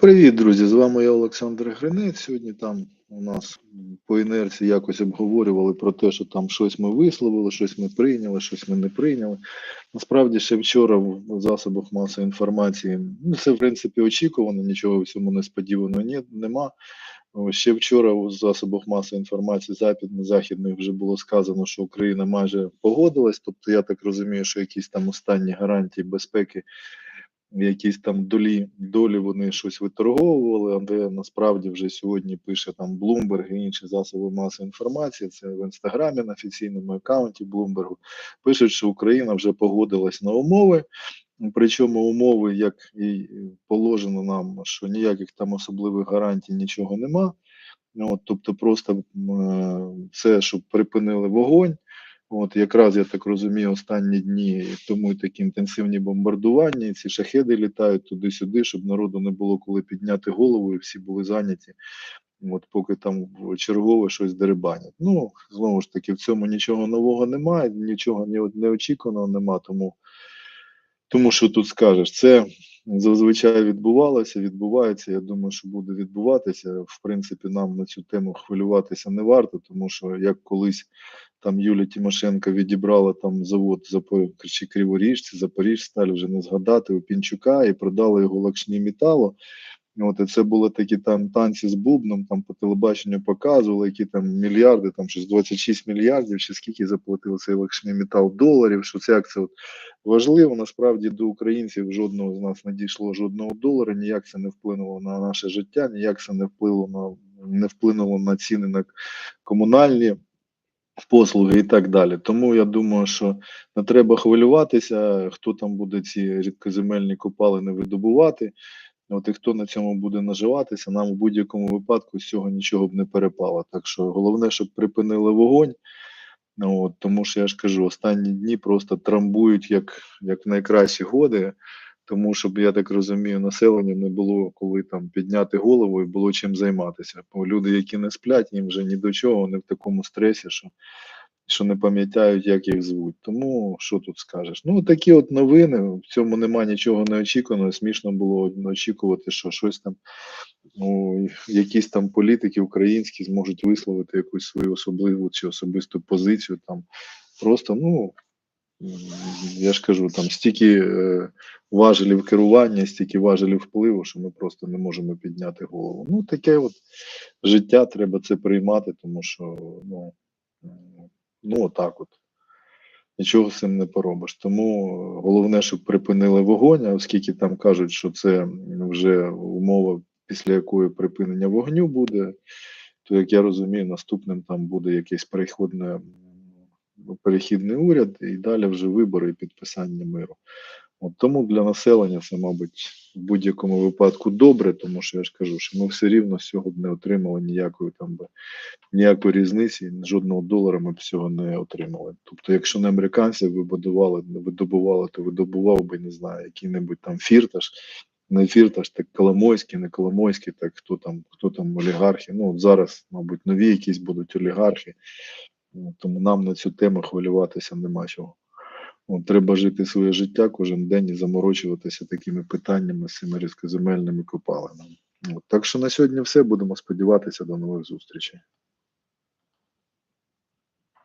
Привіт, друзі! З вами я Олександр Гринець. Сьогодні там у нас по інерції якось обговорювали про те, що там щось ми висловили, щось ми прийняли, щось ми не прийняли. Насправді ще вчора в засобах масової інформації, ну це в принципі очікувано, нічого в цьому несподіваного ні, нема. Ще вчора у засобах масової інформації західних вже було сказано, що Україна майже погодилась. Тобто, я так розумію, що якісь там останні гарантії безпеки якісь там долі, долі вони щось виторговували, але насправді вже сьогодні пише там Bloomberg і інші засоби масової інформації. Це в інстаграмі на офіційному аккаунті Bloomberg, Пишуть, що Україна вже погодилась на умови. Причому умови, як і положено нам, що ніяких там особливих гарантій нічого нема. От, тобто, просто е, це, щоб припинили вогонь. От якраз я так розумію, останні дні тому й такі інтенсивні бомбардування, і ці шахеди літають туди-сюди, щоб народу не було коли підняти голову, і всі були зайняті. От поки там чергове щось дерибанять. Ну знову ж таки, в цьому нічого нового немає, нічого ні- неочікуваного нема. Тому, тому що тут скажеш, це зазвичай відбувалося, відбувається. Я думаю, що буде відбуватися. В принципі, нам на цю тему хвилюватися не варто, тому що як колись там Юлія Тимошенко відібрала там завод Запо- чи Криворіжці, Запоріжсталь, вже не згадати у Пінчука і продали його лакшні металу. От і це були такі там танці з бубном, там по телебаченню показували, які там мільярди, там щось 26 мільярдів, чи скільки заплатив цей лакшний метал доларів. Що це як це от важливо. Насправді до українців жодного з нас не дійшло жодного долара, ніяк це не вплинуло на наше життя, ніяк це не вплинуло на не вплинуло на ціни на комунальні послуги і так далі. Тому я думаю, що не треба хвилюватися, хто там буде ці рідкоземельні копалини видобувати. От і хто на цьому буде наживатися, нам в будь-якому випадку з цього нічого б не перепало. Так що головне, щоб припинили вогонь. От, тому що я ж кажу, останні дні просто трамбують як, як в найкращі годи. Тому щоб я так розумію, населенню не було коли там підняти голову і було чим займатися. Бо люди, які не сплять, їм вже ні до чого, вони в такому стресі, що, що не пам'ятають, як їх звуть. Тому що тут скажеш? Ну такі от новини. В цьому нема нічого неочікуваного. Смішно було очікувати, що щось там ну, якісь там політики українські зможуть висловити якусь свою особливу чи особисту позицію. Там просто ну. Я ж кажу, там стільки е, важелів керування, стільки важелів впливу, що ми просто не можемо підняти голову. Ну, таке от життя, треба це приймати, тому що ну, ну отак от. Нічого з цим не поробиш. Тому е, головне, щоб припинили вогонь, а оскільки там кажуть, що це вже умова, після якої припинення вогню буде, то як я розумію, наступним там буде якесь переходне перехідний уряд, і далі вже вибори і підписання миру. От тому для населення це, мабуть, в будь-якому випадку добре, тому що я ж кажу, що ми все рівно цього б не отримали ніякої там би ніякої різниці, жодного долара ми б цього не отримали. Тобто, якщо не американці вибудували, видобували, то видобував би, не знаю, який-небудь там фірташ, не фірташ, так Коломойський, не Коломойський, так хто там, хто там олігархи. Ну от зараз, мабуть, нові якісь будуть олігархи. Ну, Тому нам на цю тему хвилюватися нема чого. От, треба жити своє життя кожен день і заморочуватися такими питаннями з цими різкоземельними копалинами. От, так що на сьогодні все. Будемо сподіватися до нових зустрічей.